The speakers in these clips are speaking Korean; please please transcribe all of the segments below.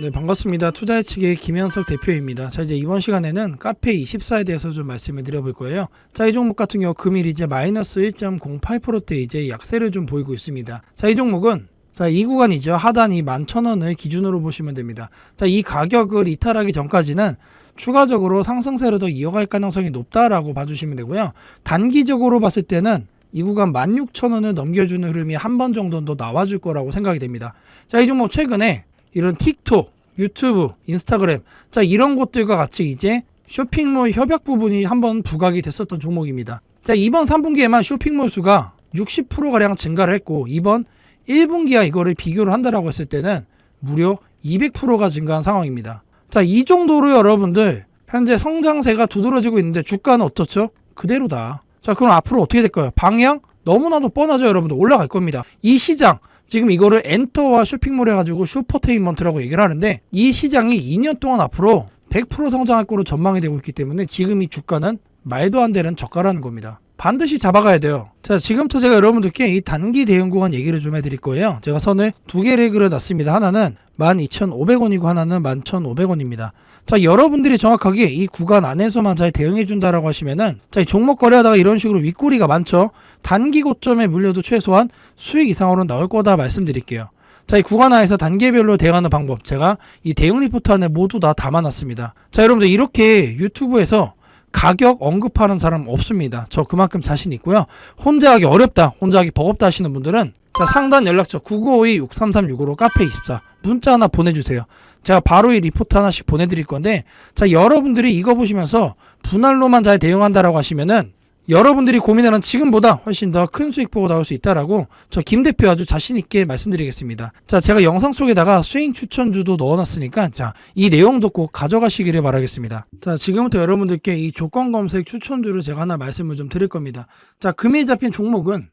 네, 반갑습니다. 투자예측의 김현석 대표입니다. 자, 이제 이번 시간에는 카페 24에 대해서 좀 말씀을 드려볼 거예요. 자, 이 종목 같은 경우 금일 이제 마이너스 1.08%대 이제 약세를 좀 보이고 있습니다. 자, 이 종목은 자, 이 구간이죠. 하단 이 11,000원을 기준으로 보시면 됩니다. 자, 이 가격을 이탈하기 전까지는 추가적으로 상승세를 더 이어갈 가능성이 높다라고 봐주시면 되고요. 단기적으로 봤을 때는 이 구간 16,000원을 넘겨주는 흐름이 한 번 정도는 더 나와줄 거라고 생각이 됩니다. 자, 이 종목 최근에 이런 틱톡, 유튜브, 인스타그램, 자, 이런 곳들과 같이 이제 쇼핑몰 협약 부분이 한번 부각이 됐었던 종목입니다. 자, 이번 3분기에만 쇼핑몰 수가 60%가량 증가를 했고, 이번 1분기와 이거를 비교를 한다라고 했을 때는 무려 200%가 증가한 상황입니다. 자, 이 정도로 여러분들 현재 성장세가 두드러지고 있는데 주가는 어떻죠? 그대로다. 자, 그럼 앞으로 어떻게 될까요? 방향 너무나도 뻔하죠, 여러분들. 올라갈 겁니다. 이 시장 지금 이거를 엔터와 쇼핑몰 해가지고 슈퍼테인먼트라고 얘기를 하는데 이 시장이 2년 동안 앞으로 100% 성장할 거로 전망이 되고 있기 때문에 지금 이 주가는 말도 안 되는 저가라는 겁니다. 반드시 잡아가야 돼요. 자, 지금부터 제가 여러분들께 이 단기 대응 구간 얘기를 좀 해드릴 거예요. 제가 선을 두 개를 그려놨습니다. 하나는 12,500원이고 하나는 11,500원입니다. 자, 여러분들이 정확하게 이 구간 안에서만 잘 대응해 준다라고 하시면은, 자, 이 종목 거래하다가 이런 식으로 윗꼬리가 많죠? 단기 고점에 물려도 최소한 수익 이상으로 나올 거다 말씀드릴게요. 자, 이 구간 안에서 단계별로 대응하는 방법, 제가 이 대응 리포트 안에 모두 다 담아놨습니다. 자, 여러분들 이렇게 유튜브에서 가격 언급하는 사람 없습니다. 저 그만큼 자신 있고요. 혼자 하기 어렵다, 혼자 하기 버겁다 하시는 분들은 자, 상단 연락처 9952-6336으로 카페24 문자 하나 보내주세요. 제가 바로 이 리포트 하나씩 보내드릴 건데 자 여러분들이 이거 보시면서 분할로만 잘 대응한다라고 하시면은 여러분들이 고민하는 지금보다 훨씬 더 큰 수익 보고 나올 수 있다라고 저 김 대표 아주 자신 있게 말씀드리겠습니다. 자 제가 영상 속에다가 스윙 추천주도 넣어놨으니까 자 이 내용도 꼭 가져가시기를 바라겠습니다. 자 지금부터 여러분들께 이 조건 검색 추천주를 제가 하나 말씀을 좀 드릴 겁니다. 자 금일 잡힌 종목은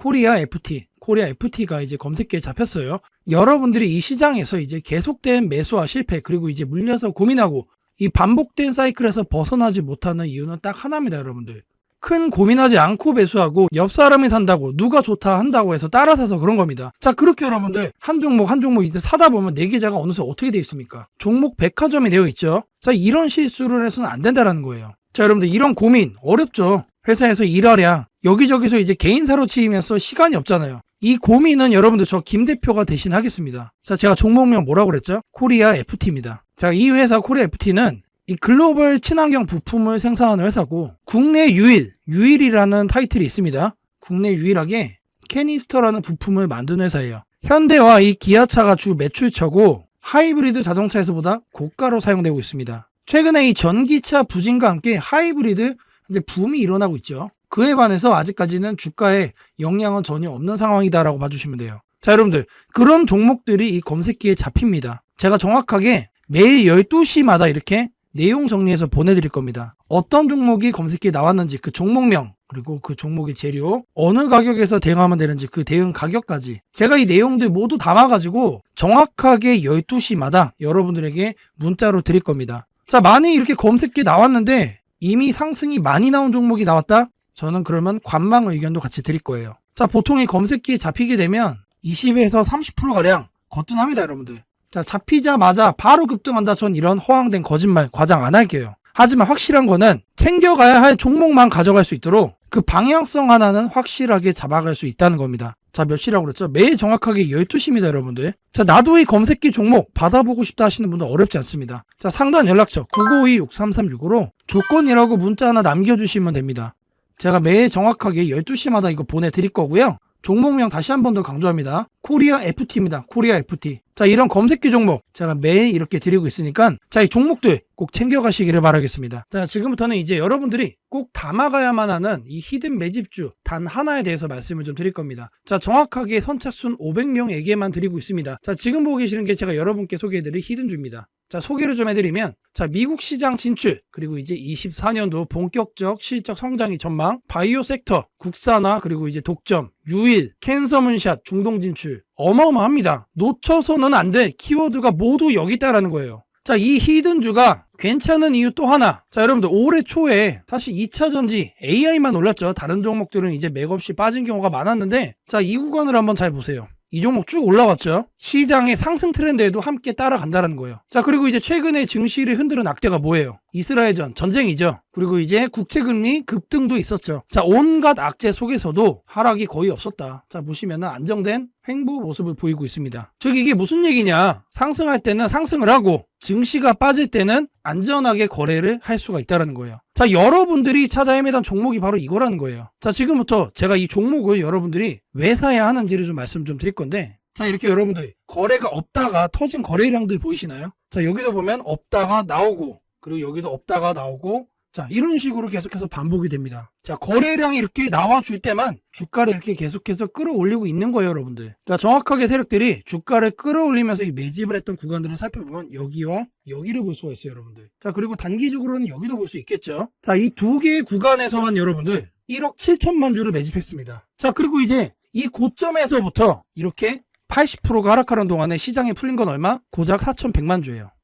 코리아 FT, 코리아 FT가 이제 검색기에 잡혔어요. 여러분들이 이 시장에서 이제 계속된 매수와 실패, 그리고 이제 물려서 고민하고 이 반복된 사이클에서 벗어나지 못하는 이유는 딱 하나입니다, 여러분들. 큰 고민하지 않고 매수하고 옆 사람이 산다고 누가 좋다 한다고 해서 따라 사서 그런 겁니다. 자 그렇게 여러분들 한 종목 한 종목 이제 사다 보면 내 계좌가 어느새 어떻게 되어 있습니까? 종목 백화점이 되어 있죠. 자 이런 실수를 해서는 안 된다라는 거예요. 자 여러분들 이런 고민 어렵죠. 회사에서 일하랴 여기저기서 이제 개인사로 치이면서 시간이 없잖아요. 이 고민은 여러분들 저 김 대표가 대신 하겠습니다. 자 제가 종목명 뭐라고 그랬죠? 코리아 FT입니다. 자 이 회사 코리아 FT는 이 글로벌 친환경 부품을 생산하는 회사고 국내 유일 유일이라는 타이틀이 있습니다. 국내 유일하게 캐니스터라는 부품을 만드는 회사예요. 현대와 이 기아차가 주 매출처고 하이브리드 자동차에서보다 고가로 사용되고 있습니다. 최근에 이 전기차 부진과 함께 하이브리드 이제 붐이 일어나고 있죠. 그에 반해서 아직까지는 주가에 영향은 전혀 없는 상황이다라고 봐주시면 돼요. 자, 여러분들 그런 종목들이 이 검색기에 잡힙니다. 제가 정확하게 매일 12시마다 이렇게 내용 정리해서 보내드릴 겁니다. 어떤 종목이 검색기에 나왔는지 그 종목명 그리고 그 종목의 재료 어느 가격에서 대응하면 되는지 그 대응 가격까지 제가 이 내용들 모두 담아가지고 정확하게 12시마다 여러분들에게 문자로 드릴 겁니다. 자 많이 이렇게 검색기에 나왔는데 이미 상승이 많이 나온 종목이 나왔다? 저는 그러면 관망 의견도 같이 드릴 거예요. 자 보통 이 검색기에 잡히게 되면 20에서 30%가량 거뜬합니다 여러분들. 자, 잡히자마자 바로 급등한다. 전 이런 허황된 거짓말, 과장 안 할게요. 하지만 확실한 거는 챙겨가야 할 종목만 가져갈 수 있도록 그 방향성 하나는 확실하게 잡아갈 수 있다는 겁니다. 자, 몇 시라고 그랬죠? 매일 정확하게 12시입니다, 여러분들. 자, 나도 이 검색기 종목 받아보고 싶다 하시는 분들 어렵지 않습니다. 자, 상단 연락처 952-6336으로 조건이라고 문자 하나 남겨주시면 됩니다. 제가 매일 정확하게 12시마다 이거 보내드릴 거고요. 종목명 다시 한 번 더 강조합니다. 코리아 FT입니다. 코리아 FT. 자, 이런 검색기 종목 제가 매일 이렇게 드리고 있으니까 자, 이 종목들 꼭 챙겨가시기를 바라겠습니다. 자, 지금부터는 이제 여러분들이 꼭 담아가야만 하는 이 히든 매집주 단 하나에 대해서 말씀을 좀 드릴 겁니다. 자, 정확하게 선착순 500명에게만 드리고 있습니다. 자, 지금 보고 계시는 게 제가 여러분께 소개해드릴 히든주입니다. 자, 소개를 좀 해드리면, 자, 미국 시장 진출, 그리고 이제 24년도 본격적 실적 성장이 전망, 바이오 섹터, 국산화, 그리고 이제 독점, 유일, 캔서 문샷, 중동 진출. 어마어마합니다. 놓쳐서는 안 돼. 키워드가 모두 여기 있다라는 거예요. 자, 이 히든주가 괜찮은 이유 또 하나. 자, 여러분들 올해 초에 사실 2차 전지 AI만 올랐죠. 다른 종목들은 이제 맥없이 빠진 경우가 많았는데 자, 이 구간을 한번 잘 보세요. 이 종목 쭉 올라왔죠. 시장의 상승 트렌드에도 함께 따라간다는 거예요. 자, 그리고 이제 최근에 증시를 흔드는 악재가 뭐예요? 이스라엘전 전쟁이죠. 그리고 이제 국채금리 급등도 있었죠. 자, 온갖 악재 속에서도 하락이 거의 없었다. 자, 보시면 안정된 횡보 모습을 보이고 있습니다. 즉 이게 무슨 얘기냐? 상승할 때는 상승을 하고 증시가 빠질 때는 안전하게 거래를 할 수가 있다는 거예요. 자, 여러분들이 찾아 헤매던 종목이 바로 이거라는 거예요. 자, 지금부터 제가 이 종목을 여러분들이 왜 사야 하는지를 좀 말씀 좀 드릴 건데 자, 이렇게 여러분들 거래가 없다가 터진 거래량들 보이시나요? 자, 여기도 보면 없다가 나오고 그리고 여기도 없다가 나오고 자, 이런 식으로 계속해서 반복이 됩니다. 자, 거래량이 이렇게 나와줄 때만 주가를 이렇게 계속해서 끌어올리고 있는 거예요, 여러분들. 자, 정확하게 세력들이 주가를 끌어올리면서 이 매집을 했던 구간들을 살펴보면 여기와 여기를 볼 수가 있어요, 여러분들. 자, 그리고 단기적으로는 여기도 볼 수 있겠죠. 자, 이 두 개의 구간에서만 여러분들 1억 7천만 주를 매집했습니다. 자, 그리고 이제 이 고점에서부터 이렇게 80%가 하락하는 동안에 시장에 풀린 건 얼마? 고작 4,100만 주예요.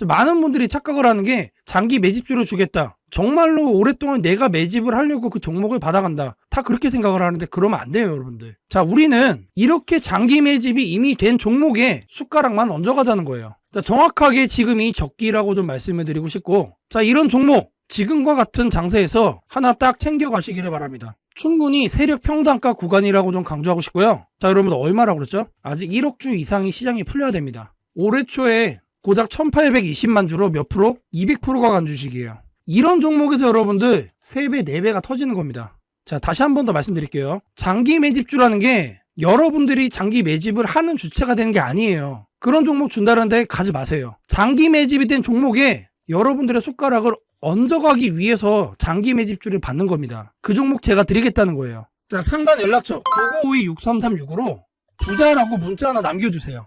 많은 분들이 착각을 하는 게 장기 매집주를 주겠다. 정말로 오랫동안 내가 매집을 하려고 그 종목을 받아간다. 다 그렇게 생각을 하는데 그러면 안 돼요, 여러분들. 자, 우리는 이렇게 장기 매집이 이미 된 종목에 숟가락만 얹어가자는 거예요. 자, 정확하게 지금이 적기라고 좀 말씀을 드리고 싶고, 자, 이런 종목, 지금과 같은 장세에서 하나 딱 챙겨가시기를 바랍니다. 충분히 세력 평단가 구간이라고 좀 강조하고 싶고요. 자, 여러분들 얼마라고 그랬죠? 아직 1억 주 이상이 시장이 풀려야 됩니다. 올해 초에 고작 1820만 주로 몇 프로? 200%가 간 주식이에요. 이런 종목에서 여러분들 3배, 4배가 터지는 겁니다. 자, 다시 한 번 더 말씀드릴게요. 장기 매집주라는 게 여러분들이 장기 매집을 하는 주체가 되는 게 아니에요. 그런 종목 준다는데 가지 마세요. 장기 매집이 된 종목에 여러분들의 숟가락을 얹어가기 위해서 장기 매집주를 받는 겁니다. 그 종목 제가 드리겠다는 거예요. 자, 상단 연락처 9952-6336으로 부자라고 문자 하나 남겨주세요.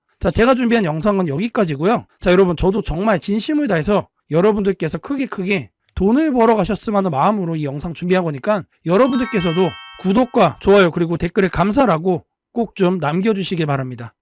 자, 제가 준비한 영상은 여기까지고요. 자, 여러분 저도 정말 진심을 다해서 여러분들께서 크게 크게 돈을 벌어 가셨으면 하는 마음으로 이 영상 준비한 거니까 여러분들께서도 구독과 좋아요 그리고 댓글에 감사라고 꼭 좀 남겨주시길 바랍니다.